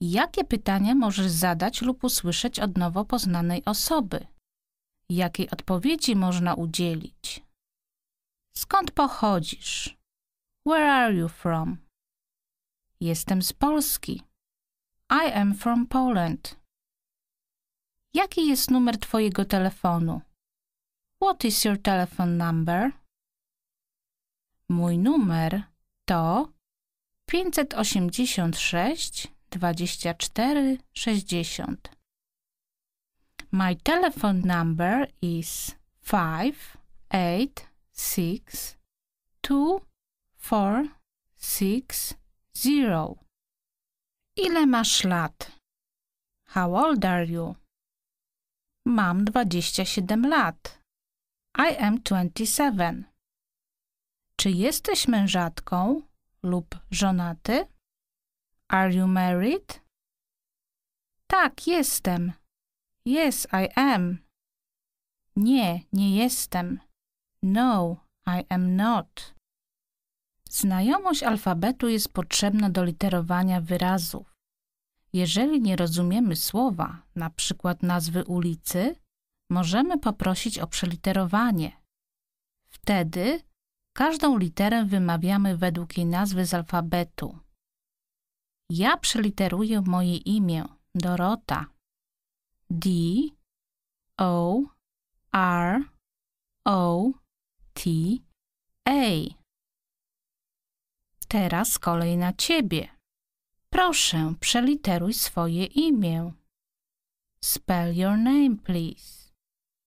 Jakie pytania możesz zadać lub usłyszeć od nowo poznanej osoby? Jakiej odpowiedzi można udzielić? Skąd pochodzisz? Where are you from? Jestem z Polski. I am from Poland. Jaki jest numer Twojego telefonu? What is your telephone number? Mój numer to 586 24 60. My telephone number is 586 2460. Ile masz lat? How old are you? Mam 27 lat. I am 27. Czy jesteś mężatką lub żonaty? Are you married? Tak, jestem. Yes, I am. Nie, nie jestem. No, I am not. Znajomość alfabetu jest potrzebna do literowania wyrazów. Jeżeli nie rozumiemy słowa, na przykład nazwy ulicy, możemy poprosić o przeliterowanie. Wtedy każdą literę wymawiamy według jej nazwy z alfabetu. Ja przeliteruję moje imię Dorota. D O R O T A. Teraz kolej na ciebie. Proszę, przeliteruj swoje imię. Spell your name, please.